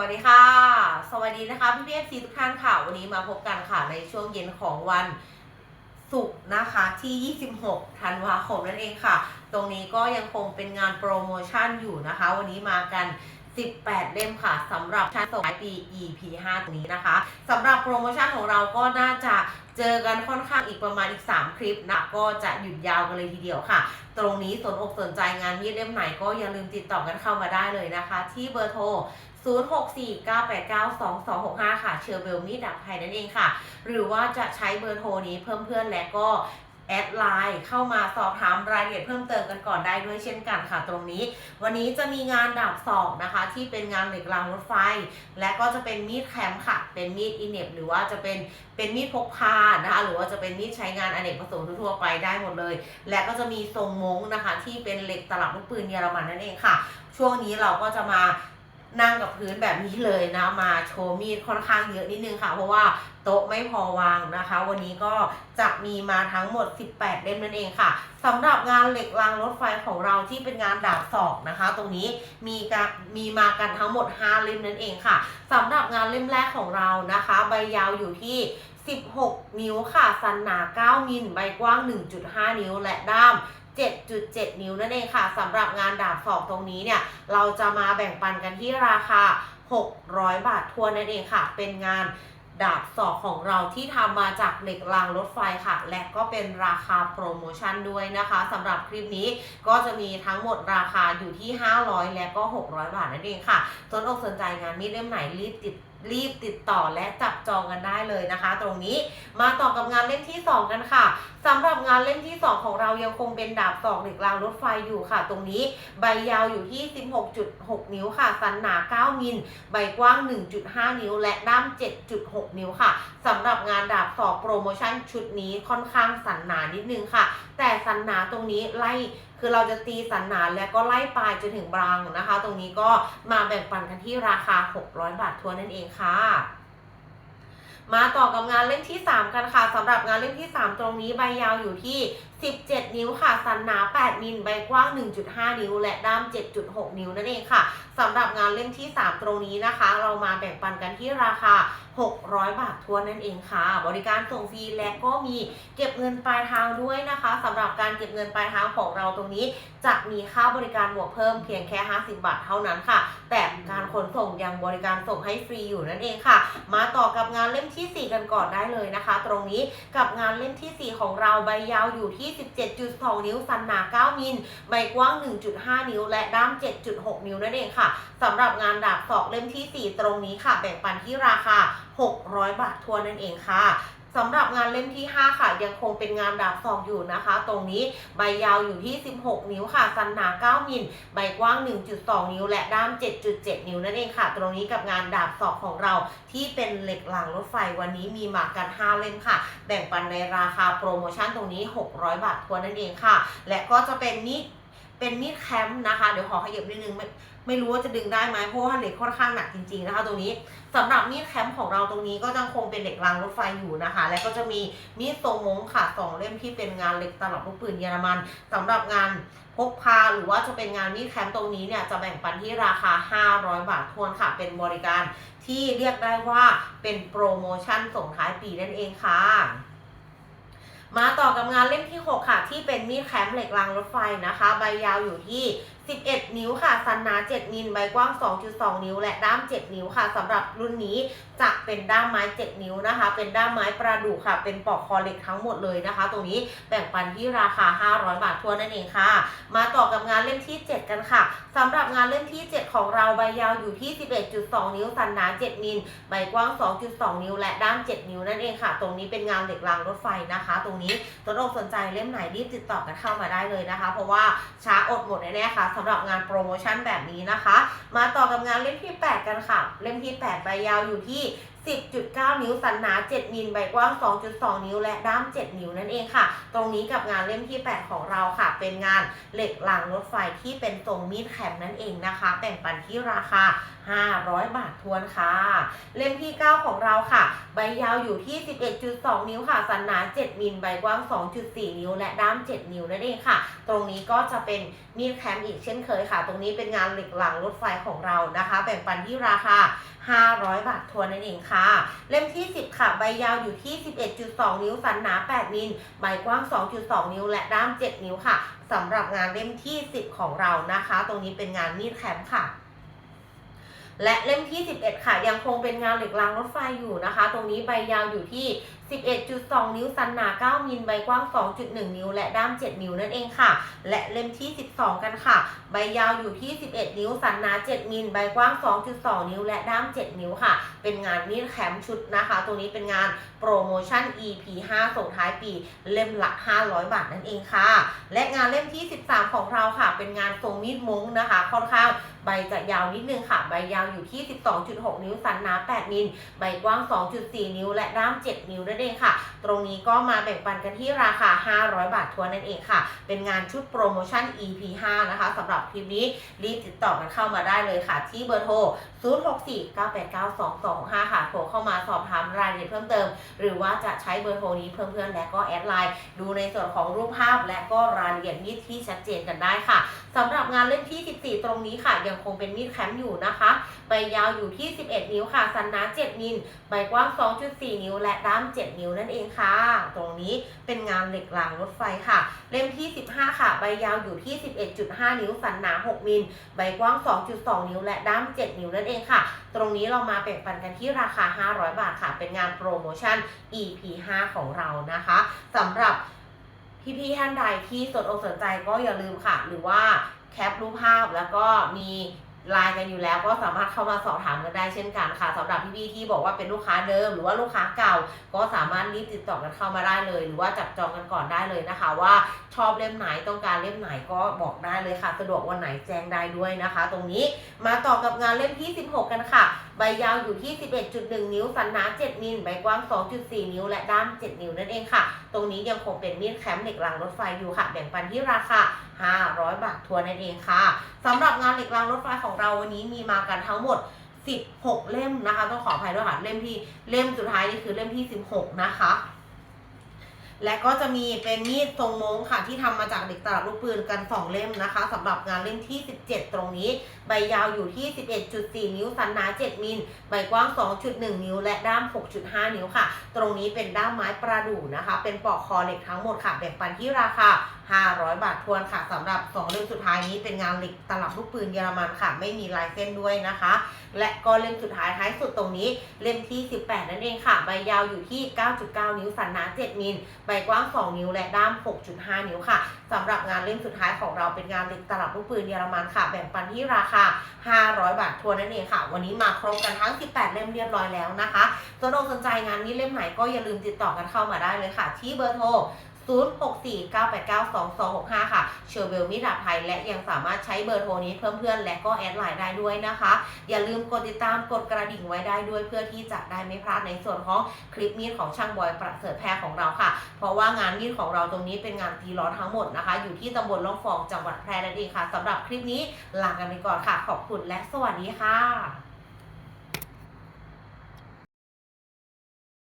วัสดีค่ะ สวัสดีนะคะพี่พีเอฟซีทุกท่านค่ะ วันนี้มาพบกันค่ะในช่วงเย็นของวันศุกร์นะคะที่ 26 ธันวาคมนั่นเองค่ะ ตรงนี้ก็ยังคงเป็นงานโปรโมชั่นอยู่นะคะ วันนี้มากัน 18 เล่มค่ะสำหรับชั้นส่งท้ายปี EP 5ตรงนี้นะคะสำหรับโปรโมชั่นของเราก็น่าจะเจอกันค่อนข้างอีกประมาณอีก 3 คลิปนะก็จะหยุดยาวกันเลยทีเดียวค่ะ ตรงนี้สนอกสนใจงานมีดเล่มไหนก็อย่าลืมติดต่อกันเข้ามาได้เลยนะคะ ที่เบอร์โทร 0649892265 ค่ะ เชอร์เบลมีดดับไทยนั่นเองค่ะ หรือว่าจะใช้เบอร์โทรนี้เพิ่มเพื่อนและก็แอดไลน์เข้ามาสอบถามรายละเอียดเพิ่มเติมกันก่อนได้ด้วยเช่นกันค่ะตรงนี้ วันนี้จะมีงานดาบสองนะคะ ที่เป็นงานเหล็กรางรถไฟ และก็จะเป็นมีดแคมป์ค่ะ เป็นมีดอินเนบหรือว่าจะเป็นเป็นมีดพกพานะคะหรือว่าจะเป็นมีดใช้งานอเนกประสงค์ทั่วไปได้หมดเลย และก็จะมีทรงมงนะคะ ที่เป็นเหล็กตลับลูกปืนเยอรมันนั่นเองค่ะ ช่วงนี้เราก็จะมา นั่งกับพื้นแบบนี้เลยนะมาโชว์มีดค่อนข้างเยอะนิดนึงค่ะ เพราะว่าโต๊ะไม่พอวางนะคะ วันนี้ก็จะมีมาทั้งหมด 18 เล่มนั่นเองค่ะสำหรับงานเหล็กรางรถไฟของเราที่เป็นงานดาบศอกนะคะ ตรงนี้มีการมีมากันทั้งหมด 5 เล่มนั่นเองค่ะสำหรับงานเล่มแรกของเรานะคะ ใบยาวอยู่ที่ 16 นิ้วค่ะ สันหนา 9 มิล ใบกว้าง 1.5 นิ้วและด้าม 7.7 นิ้วนั่นเองค่ะสำหรับงานดาบศอกตรงนี้เนี่ย เราจะมาแบ่งปันกันที่ราคา 600 บาททวนนั่นเองค่ะ เป็นงานดาบศอกของเราที่ทำมาจากเหล็กรางรถไฟค่ะ และก็เป็นราคาโปรโมชั่นด้วยนะคะสำหรับคลิปนี้ก็จะมีทั้งหมดราคาอยู่ที่ 500 และก็ 600 บาทนั่นเองค่ะสนอกสนใจงานมีดเล่มไหนรีบติด รีบติดต่อและจับจองกันได้เลยนะคะ ตรงนี้มาต่อกับงานเล่มที่ 2 กันค่ะสำหรับงานเล่มที่ 2 ของเรายังคงเป็นดาบศอกเหล็กรางรถไฟอยู่ค่ะ ตรงนี้ใบยาวอยู่ที่ 16.6 นิ้วค่ะ สันหนา 9 มิล ใบกว้าง 1.5 นิ้ว และด้าม 7.6 นิ้วค่ะสำหรับงานดาบสอกโปรโมชั่นชุดนี้ค่อนข้างสันหนานิดนึงค่ะ แต่สันหนาตรงนี้ไล่คือเราจะตีสันหนาแล้วก็ไล่ปลายจนถึงบางนะคะ ตรงนี้ก็มาแบ่งปันกันที่ราคา 600 บาททวนนั่นเองค่ะมาต่อกับงานเล่มที่ 3 กันค่ะสำหรับงานเล่มที่ 3 ตรงนี้ใบยาวอยู่ที่ 17 นิ้วค่ะ สันหนา 8 มิล ใบกว้าง 1.5 นิ้ว และด้าม 7.6 นิ้วนั่นเองค่ะ สำหรับงานเล่มที่ 3 ตรงนี้นะคะ เรามาแบ่งปันกันที่ราคา 600 บาททวนนั่นเองค่ะ บริการส่งฟรีและก็มีเก็บเงินปลายทางด้วยนะคะ สำหรับการเก็บเงินปลายทางของเราตรงนี้ จะมีค่าบริการบวกเพิ่มเพียงแค่ 50 บาทเท่านั้นค่ะ แต่การขนส่งยังบริการส่งให้ฟรีอยู่นั่นเองค่ะ มาต่อกับงานเล่มทีสี่4 กันก่อนได้เลยนะคะ ตรงนี้กับงานเล่มทีสี่4 ของเราใบยาวอยู่ที่27.2 นิ้ว สันหนา 9 มิล ใบกว้าง 1.5 นิ้ว และด้าม 7.6 นิ้วนั่นเองค่ะสำหรับงานดาบศอกเล่มที่ 4 ตรงนี้ค่ะ แบ่งปันที่ราคา 600 บาททัวนั่นเองค่ะ สำหรับงานเล่มที่ 5 ค่ะ ยังคงเป็นงานดาบศอกอยู่นะคะ ตรงนี้ใบยาวอยู่ที่ 16 นิ้วค่ะ สันหนา9มิลใบกว้าง 1.2 นิ้ว และด้าม 7.7 นิ้วนั่นเองค่ะ ตรงนี้กับงานดาบศอกของเราที่เป็นเหล็กรางรถไฟวันนี้มีมากัน 5 เล่มค่ะ แบ่งปันในราคาโปรโมชั่นตรงนี้ 600 บาททวนนั่นเองค่ะ และก็จะเป็นมีดเป็นมีดแคมป์นะคะ เดี๋ยวขอขยับนิดนึง ไม่รู้ว่าจะดึงได้ไหมเพราะว่าเหล็กค่อนข้างหนักจริงๆนะคะตรงนี้สำหรับมีดแคมป์ของเราตรงนี้ก็ยังคงเป็นเหล็กรางรถไฟอยู่นะคะ และก็จะมีมีดทรงมงค่ะสองเล่มที่เป็นงานเหล็กตลับลูกปืนเยอรมันสำหรับงานพกพาหรือว่าจะเป็นงานมีดแคมป์ตรงนี้เนี่ยจะแบ่งปันที่ราคา 500 บาททวนค่ะ เป็นบริการที่เรียกได้ว่าเป็นโปรโมชั่นส่งท้ายปีนั่นเองค่ะมาต่อกับงานเล่มที่ 6 ค่ะ ที่เป็นมีดแคมป์เหล็กรางรถไฟนะคะ ใบยาวอยู่ที่ 11 นิ้วค่ะสันหนา 7 มิลใบกว้าง 2.2 นิ้ว และด้าม 7 นิ้วค่ะสำหรับรุ่นนี้จะเป็นด้ามไม้ 7 นิ้วนะคะ เป็นด้ามไม้ประดู่ค่ะ เป็นปอกคอเหล็กทั้งหมดเลยนะคะ ตรงนี้แบ่งปันที่ราคา 500 บาททัวนนั่นเองค่ะ มาต่อกับงานเล่มที่ 7 กันค่ะสำหรับงานเล่มที่ 7 ของเราใบยาวอยู่ที่ 11.2 นิ้ว สันหนา 7 มิลใบกว้าง 2.2 นิ้ว และด้าม 7 นิ้วนั่นเองค่ะ ตรงนี้เป็นงานเหล็กรางรถไฟนะคะ ตรงนี้ตัวอกสนใจเล่มไหนรีบติดต่อกันเข้ามาได้เลยนะคะ เพราะว่าช้าอดหมดแน่ๆค่ะสำหรับงานโปรโมชั่นแบบนี้นะคะ มาต่อกับงานเล่มที่ 8 กันค่ะ เล่มที่ 8 ใบยาวอยู่ที่ 10.9 นิ้วสันหนา 7 มิลใบกว้าง 2.2 นิ้วและด้าม 7 นิ้วนั่นเองค่ะ ตรงนี้กับงานเล่มที่ 8 ของเราค่ะ เป็นงานเหล็กรางรถไฟที่เป็นทรงมีดแคมนั่นเองนะคะแบ่งปันที่ราคา 500 บาททวนค่ะ เล่มที่ 9 ของเราค่ะ ใบยาวอยู่ที่ 11.2 นิ้วค่ะ สันหนา 7 มิล ใบกว้าง 2.4 นิ้ว และด้าม 7 นิ้วนั่นเองค่ะ ตรงนี้ก็จะเป็นมีดแคมอีกเช่นเคยค่ะ ตรงนี้เป็นงานเหล็กหลังรถไฟของเรานะคะ แบ่งปันที่ราคา 500 บาททวนนั่นเองค่ะ เล่มที่ 10 ค่ะ ใบยาวอยู่ที่ 11.2 นิ้ว สันหนา 8 มิล ใบกว้าง 2.2 นิ้ว และด้าม 7 นิ้วค่ะสำหรับงานเล่มที่ 10 ของเรานะคะ ตรงนี้เป็นงานมีดแคมค่ะ และเล่มที่ 11 ค่ะ ยังคงเป็นงานเหล็กรางรถไฟอยู่นะคะ ตรงนี้ใบยาวอยู่ที่ 11.2 นิ้วสันหนา 9มิลใบกว้าง 2.1 นิ้ว และด้าม 7 นิ้วนั่นเองค่ะ และเล่มที่ 12 กันค่ะ ใบยาวอยู่ที่ 11 นิ้วสันหนา 7มิลใบกว้าง 2.2 นิ้ว และด้าม 7 นิ้วค่ะ เป็นงานมีดแคมชุดนะคะตรงนี้เป็นงานโปรโมชั่น EP 5ส่งท้ายปี เล่มละ 500 บาทนั่นเองค่ะ และงานเล่มที่ 13 ของเราค่ะ เป็นงานทรงมีดมุ้งนะคะ ค่อนข้างใบจะยาวนิดนึงค่ะ ใบยาวอยู่ที่ 12.6 นิ้วสันหนา 8มิลใบกว้าง 2.4 นิ้ว และด้าม 7 นิ้วนั่นเองค่ะ ตรงนี้ก็มาแบ่งปันกันที่ราคา 500 บาททวนนั่นเองค่ะ เป็นงานชุดโปรโมชั่น EP 5นะคะสำหรับคลิปนี้รีบติดต่อกันเข้ามาได้เลยค่ะ ที่เบอร์โทร 0649892265ค่ะโทรเข้ามาสอบถามรายละเอียดเพิ่มเติม หรือว่าจะใช้เบอร์โทรนี้เพิ่มเพื่อนและก็แอดไลน์ดูในส่วนของรูปภาพและก็รายละเอียดมีดที่ชัดเจนกันได้ค่ะสำหรับงานเล่มที่ 14 ตรงนี้ค่ะ ยังคงเป็นมีดแคมป์อยู่นะคะใบยาวอยู่ที่ 11 นิ้วค่ะสันนา7มิลใบกว้าง 2.4 นิ้วและด้าม7นิ้วนั่นเองค่ะ ตรงนี้เป็นงานเหล็กรางรถไฟค่ะ เล่มที่ 15 ค่ะ ใบยาวอยู่ที่ 11.5 นิ้ว สันหนา 6 มิล ใบกว้าง 2.2 นิ้ว และด้าม 7 นิ้วนั่นเองค่ะ ตรงนี้เรามาแบ่งปันกันที่ราคา 500 บาทค่ะ เป็นงานโปรโมชั่น EP 5 ของเรานะคะสำหรับพี่ๆท่านใดที่สนอกสนใจก็อย่าลืมค่ะ หรือว่าแคปรูปภาพแล้วก็มี ไลน์กันอยู่แล้วก็สามารถเข้ามาสอบถามกันได้เช่นกันค่ะสำหรับพี่ๆที่บอกว่าเป็นลูกค้าเดิม หรือว่าลูกค้าเก่า ก็สามารถรีบติดต่อกันเข้ามาได้เลย หรือว่าจับจองกันก่อนได้เลยนะคะ ว่าชอบเล่มไหนต้องการเล่มไหนก็บอกได้เลยค่ะ สะดวกวันไหนแจ้งได้ด้วยนะคะ ตรงนี้มาต่อกับงานเล่มที่ 16 กันค่ะ ใบยาวอยู่ที่ 11.1 นิ้วสันหนา 7 มิลใบกว้าง 2.4 นิ้ว และด้าม 7 นิ้วนั่นเองค่ะ ตรงนี้ยังคงเป็นมีดแคมป์เหล็กรางรถไฟอยู่ค่ะ แบ่งปันที่ราคา 500 บาททัวนนั่นเองค่ะสำหรับงานเหล็กรางรถไฟของเราวันนี้มีมากันทั้งหมด 16 เล่มนะคะต้องขออภัยด้วยค่ะเล่มที่เล่มสุดท้ายนี่คือเล่มที่ 16 นะคะและก็จะมีเป็นมีดทรงมงค่ะที่ทำมาจากเด็กตลับลูกปืนกัน 2 เล่มนะคะสำหรับงานเล่มที่ 17 ตรงนี้ ใบยาวอยู่ที่ 11.4 นิ้ว สันหนา 7 มิล ใบกว้าง 2.1 นิ้ว และด้าม 6.5 นิ้วค่ะ ตรงนี้เป็นด้ามไม้ประดู่นะคะ เป็นปอกคอเหล็กทั้งหมดค่ะแบ่งปันที่ราคา 500 บาททวนค่ะสำหรับ 2 เล่มสุดท้ายนี้เป็นงานหล็กตลับลูกปืนเยอรมันค่ะ ไม่มีลายเส้นด้วยนะคะ และก็เล่มสุดท้ายท้ายสุดตรงนี้เล่มที่ 18 นั่นเองค่ะ ใบยาวอยู่ที่ 9.9 นิ้วสันหนา 7 มิลใบกว้าง 2 นิ้วและด้าม 6.5 นิ้วค่ะสำหรับงานเล่มสุดท้ายของเราเป็นงานเหล็กตลับลูกปืนเยอรมันค่ะ แบ่งปันที่ราคา 500 บาททวนนั่นเองค่ะ วันนี้มาครบกันทั้ง 18 เล่มเรียบร้อยแล้วนะคะสนอกสนใจงานนี้เล่มไหนก็อย่าลืมติดต่อกันเข้ามาได้เลยค่ะ ที่เบอร์โทร 0649892265 ค่ะเชอร์เบลมิดาไทย และยังสามารถใช้เบอร์โทรนี้เพิ่มเพื่อนและก็แอดไลน์ได้ด้วยนะคะ อย่าลืมกดติดตามกดกระดิ่งไว้ได้ด้วยเพื่อที่จะได้ไม่พลาดในส่วนของคลิปมีดของช่างบอยประเสริฐแพรของเราค่ะ เพราะว่างานมีดของเราตรงนี้เป็นงานตีล้อทั้งหมดนะคะ อยู่ที่ตำบลล่องฟองจังหวัดแพร่นั่นเองค่ะสำหรับคลิปนี้ลากันไปก่อนค่ะ ขอบคุณและสวัสดีค่ะ